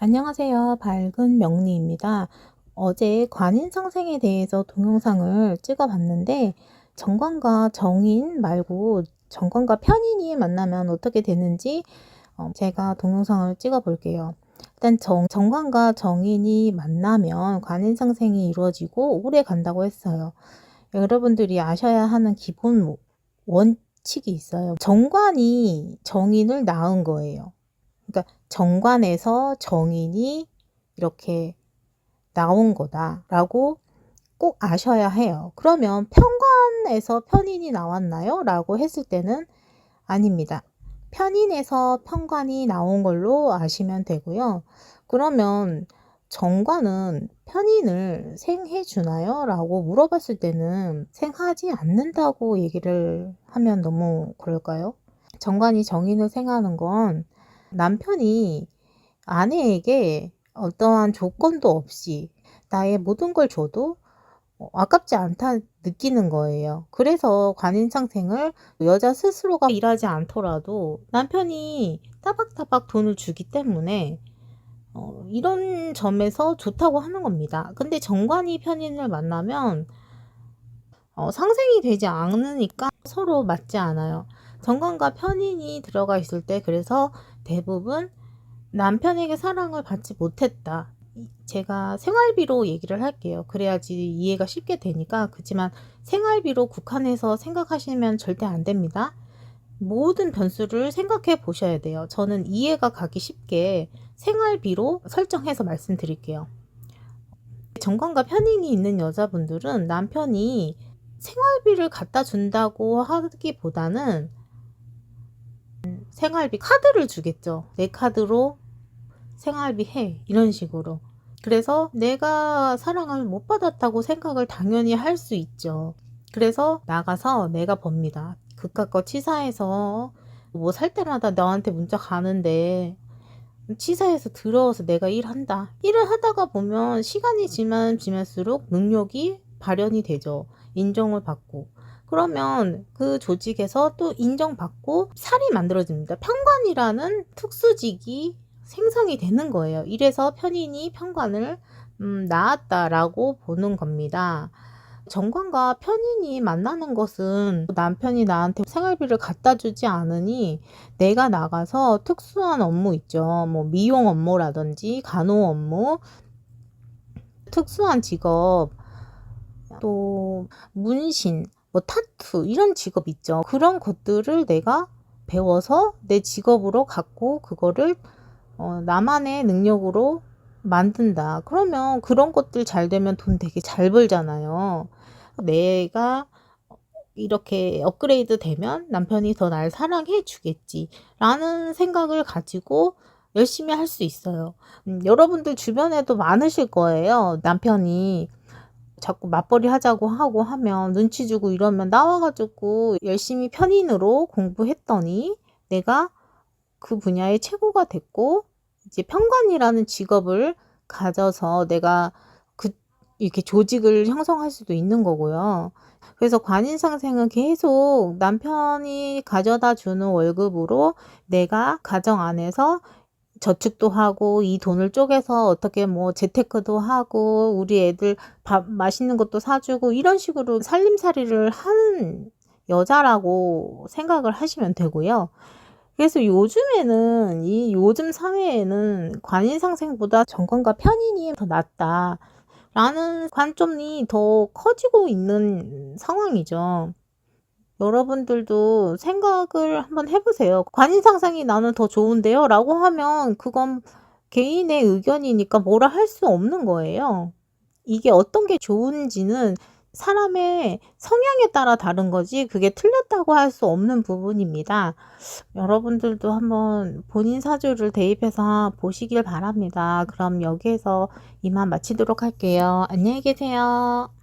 안녕하세요. 밝은 명리입니다. 어제 관인상생에 대해서 동영상을 찍어봤는데 정관과 정인 말고 정관과 편인이 만나면 어떻게 되는지 어, 제가 동영상을 찍어볼게요. 일단 정, 정관과 정인이 만나면 관인상생이 이루어지고 오래 간다고 했어요. 여러분들이 아셔야 하는 기본 원칙이 있어요. 정관이 정인을 낳은 거예요. 그러니까 정관에서 정인이 이렇게 나온 거다라고 꼭 아셔야 해요. 그러면 편관에서 편인이 나왔나요? 라고 했을 때는 아닙니다. 편인에서 편관이 나온 걸로 아시면 되고요. 그러면 정관은 편인을 생해 주나요? 라고 물어봤을 때는 생하지 않는다고 얘기를 하면 너무 그럴까요? 정관이 정인을 생하는 건 남편이 아내에게 어떠한 조건도 없이 나의 모든 걸 줘도 어, 아깝지 않다 느끼는 거예요. 그래서 관인상생을 여자 스스로가 일하지 않더라도 남편이 따박따박 돈을 주기 때문에 어, 이런 점에서 좋다고 하는 겁니다. 근데 정관이 편인을 만나면 어, 상생이 되지 않으니까 서로 맞지 않아요. 정관과 편인이 들어가 있을 때 그래서 대부분 남편에게 사랑을 받지 못했다. 제가 생활비로 얘기를 할게요. 그래야지 이해가 쉽게 되니까. 그렇지만 생활비로 국한해서 생각하시면 절대 안 됩니다. 모든 변수를 생각해 보셔야 돼요. 저는 이해가 가기 쉽게 생활비로 설정해서 말씀드릴게요. 정관과 편인이 있는 여자분들은 남편이 생활비를 갖다 준다고 하기보다는 생활비 카드를 주겠죠. 내 카드로 생활비 해. 이런 식으로. 그래서 내가 사랑을 못 받았다고 생각을 당연히 할 수 있죠. 그래서 나가서 내가 법니다. 그깟 치사해서 뭐 살 때마다 너한테 문자 가는데 치사해서 들어와서 내가 일한다. 일을 하다가 보면 시간이 지만 지날수록 능력이 발현이 되죠. 인정을 받고. 그러면 그 조직에서 또 인정받고 살이 만들어집니다. 편관이라는 특수직이 생성이 되는 거예요. 이래서 편인이 편관을 음, 낳았다라고 보는 겁니다. 정관과 편인이 만나는 것은 남편이 나한테 생활비를 갖다 주지 않으니 내가 나가서 특수한 업무 있죠. 뭐 미용 업무라든지 간호 업무, 특수한 직업, 또 문신, 뭐 타투 이런 직업 있죠. 그런 것들을 내가 배워서 내 직업으로 갖고 그거를 어, 나만의 능력으로 만든다. 그러면 그런 것들 잘 되면 돈 되게 잘 벌잖아요. 내가 이렇게 업그레이드 되면 남편이 더 날 사랑해 주겠지. 라는 생각을 가지고 열심히 할 수 있어요. 음, 여러분들 주변에도 많으실 거예요. 남편이 자꾸 맞벌이 하자고 하고 하면 눈치 주고 이러면 나와가지고 열심히 편인으로 공부했더니 내가 그 분야의 최고가 됐고 이제 평관이라는 직업을 가져서 내가 그 이렇게 조직을 형성할 수도 있는 거고요. 그래서 관인상생은 계속 남편이 가져다 주는 월급으로 내가 가정 안에서 저축도 하고 이 돈을 쪼개서 어떻게 뭐 재테크도 하고 우리 애들 밥 맛있는 것도 사주고 이런 식으로 살림살이를 하는 여자라고 생각을 하시면 되고요. 그래서 요즘에는 이 요즘 사회에는 관인상생보다 정권과 편인이 더 낫다. 라는 관점이 더 커지고 있는 상황이죠. 여러분들도 생각을 한번 해보세요. 관인 상상이 나는 더 좋은데요? 라고 하면 그건 개인의 의견이니까 뭐라 할 수 없는 거예요. 이게 어떤 게 좋은지는 사람의 성향에 따라 다른 거지 그게 틀렸다고 할 수 없는 부분입니다. 여러분들도 한번 본인 사주를 대입해서 보시길 바랍니다. 그럼 여기에서 이만 마치도록 할게요. 안녕히 계세요.